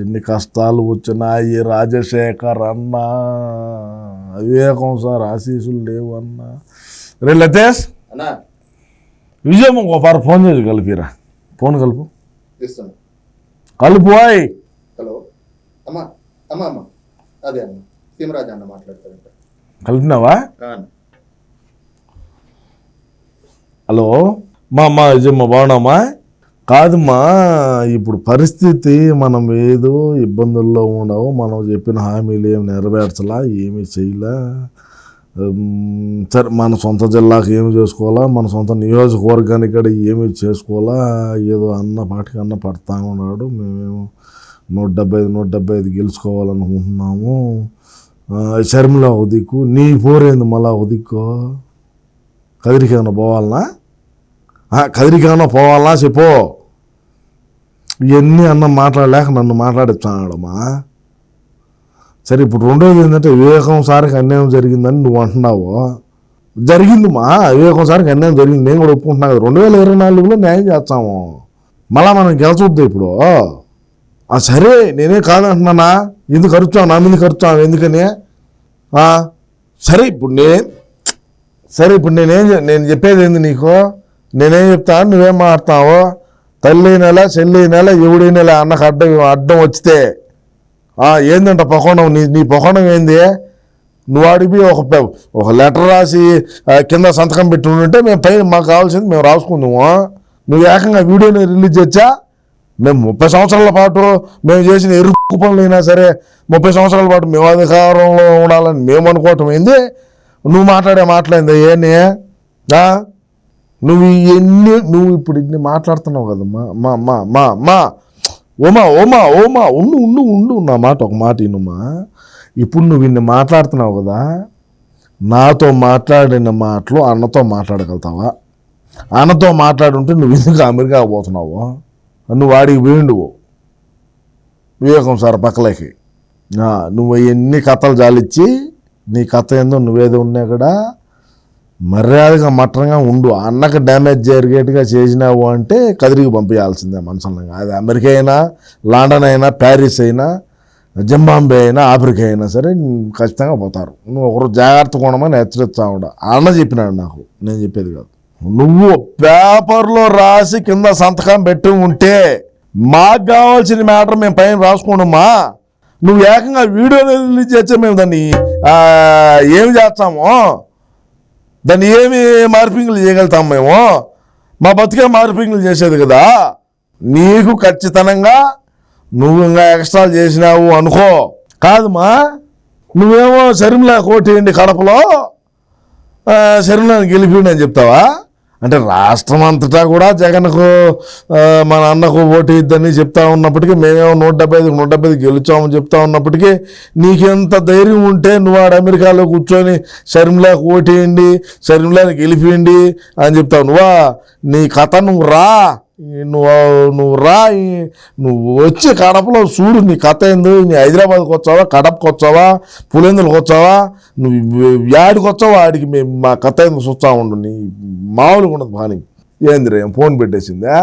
ఎన్ని కష్టాలు వచ్చినా ఈ రాజశేఖర్ అన్న. వివేకం సార్ ఆశీసులు లేవు అన్న. రే లతేష్ అన్నా. విజయమ్మ ఒకసారి ఫోన్ చేసి కలిపిరా. ఫోన్ కలుపు. కలుపు ఓయ్ హలో. అమ్మా అమ్మ అమ్మ. అదే అన్న సీమరాజు అన్న మాట్లాడతారంట కలిపినావా. హలో. మా అమ్మ విజయమ్మ బాగున్నామా కాదమ్మా ఇప్పుడు పరిస్థితి మనం ఏదో ఇబ్బందుల్లో ఉండవు. మనం చెప్పిన హామీలు ఏమి నెరవేర్చలా ఏమీ చేయలే. సరే మన సొంత జిల్లాకి ఏమి చేసుకోవాలా మన సొంత నియోజకవర్గానికి కూడా ఏమి చేసుకోవాలా ఏదో అన్న పాటికి అన్న పడతా ఉన్నాడు. మేమేమో నూట డెబ్బై ఐదు నూట డెబ్బై ఐదు గెలుచుకోవాలనుకుంటున్నాము. ఆ, ఒక దిక్కు నీ పోరేంది మళ్ళా ఒక దిక్కు? కదిరికి ఏమైనా పోవాలనా? కదిరికానో పోవాలా చెప్పు. ఇవన్నీ అన్న మాట్లాడలేక నన్ను మాట్లాడిస్తాడమ్మా సరే ఇప్పుడు రెండోది ఏంటంటే వివేకం సార్కి అన్యాయం జరిగిందని నువ్వు అంటున్నావు. జరిగిందిమా? వివేకం సార్కి అన్యాయం జరిగింది. నేను కూడా ఒప్పుకుంటున్నా కదా. రెండు వేల ఇరవై నాలుగులో న్యాయం చేస్తాము. మళ్ళా మనం గెలిచొద్దు ఇప్పుడు. సరే నేనే కాదంటున్నానా? ఎందుకు ఖర్చుతావు నా మీద ఖర్చుతావు ఎందుకని? సరే ఇప్పుడు నేను సరే ఇప్పుడు నేనేం నేను చెప్పేది ఏంది నీకు? నేనేం చెప్తాను నువ్వేం మాట్లాడతావో? తల్లి నెల చెల్లి నెల ఎవడి నెల అన్నకు అడ్డం అడ్డం వచ్చితే ఏందంట పొకోణం? నీ నీ పొకోణం ఏంది? నువ్వు అడిగి ఒక ఒక లెటర్ రాసి కింద సంతకం పెట్టి ఉంటే మేము పైన మాకు కావాల్సింది మేము రాసుకుందాము. నువ్వు ఏకంగా వీడియోని రిలీజ్ చేచ్చా? మేము ముప్పై సంవత్సరాల పాటు మేము చేసిన ఎరుకు పనులు అయినా సరే ముప్పై సంవత్సరాల పాటు మేము అధికారంలో ఉండాలని మేము అనుకోవటం ఏంది? నువ్వు మాట్లాడే మాట్లాడింది ఏని నువ్వు ఎన్ని నువ్వు ఇప్పుడు ఇన్ని మాట్లాడుతున్నావు కదమ్మా మా మా మా మా ఓమా ఓమా ఓమా ఉండు ఉండు ఉండు నా మాట ఒక మాట ఇనుమా. ఇప్పుడు నువ్వు ఇన్ని మాట్లాడుతున్నావు కదా నాతో మాట్లాడిన మాటలు అన్నతో మాట్లాడగలుగుతావా? అన్నతో మాట్లాడుంటే నువ్వు ఎందుకు అమెరికా పోతున్నావు? నువ్వు వాడికి పోయిండు వివేకం సార్ పక్కలకి. నువ్వు ఎన్ని కథలు జాలిచ్చి నీ కథ ఏందో నువ్వేదో ఉన్నా కూడా మర్యాదగా మట్టంగా ఉండు. అన్నకు డ్యామేజ్ జరిగేట్టుగా చేసినావు అంటే కదిరికి పంపించాల్సిందే మనసులో అది అమెరికా అయినా లండన్ అయినా ప్యారిస్ అయినా జింబాంబే అయినా ఆఫ్రికా అయినా సరే ఖచ్చితంగా పోతారు. నువ్వు ఒకరు జాగ్రత్త కొనమని హెచ్చరిస్తా ఉండ. అన్న చెప్పినాడు నాకు. నేను చెప్పేది కాదు. నువ్వు పేపర్లో రాసి కింద సంతకం పెట్టి ఉంటే మాకు కావాల్సిన మ్యాటర్ మేము పైన రాసుకోండమ్మా. నువ్వు ఏకంగా వీడియో రిలీజ్ చేస్తే మేము దాన్ని ఏమి చేస్తామో? దాన్ని ఏమి మార్పింగ్లు చేయగలుగుతాం మేము? మా బతికే మార్పింగ్లు చేసేది కదా? నీకు ఖచ్చితంగా నువ్వు ఇంకా ఎక్స్ట్రాలు చేసినావు అనుకో. కాదుమా? నువ్వేమో శరీంలా కోటి కడపలో శరీరాన్ని గెలిపిండి అని చెప్తావా? అంటే రాష్ట్రం అంతటా కూడా జగన్కు మన అన్నకు ఓటు ఇద్దని చెప్తా ఉన్నప్పటికీ మేమేమో నూట డెబ్బై ఐదు నూట డెబ్బై ఐదు గెలిచామని చెప్తా ఉన్నప్పటికీ నీకెంత ధైర్యం ఉంటే నువ్వు ఆడ అమెరికాలో కూర్చొని షర్మిలాకు ఓటేయండి షర్మిలాని గెలిపియండి అని చెప్తావు. నువ్వా? నీ కథ నువ్వు రా. నువ్వు నువ్వు రా నువ్వు వచ్చి కడపలో చూడు నీ కథ ఏందో నీ హైదరాబాద్కి వచ్చావా కడపకి వచ్చావా పులేందులకు వచ్చావా నువ్వు యాడికి వచ్చావా ఆడికి మేము మా కథ ఏందో చూస్తా ఉండు నీ మామూలుగా ఉండదు బాని ఏంది రే ఫోన్ పెట్టేసిందా?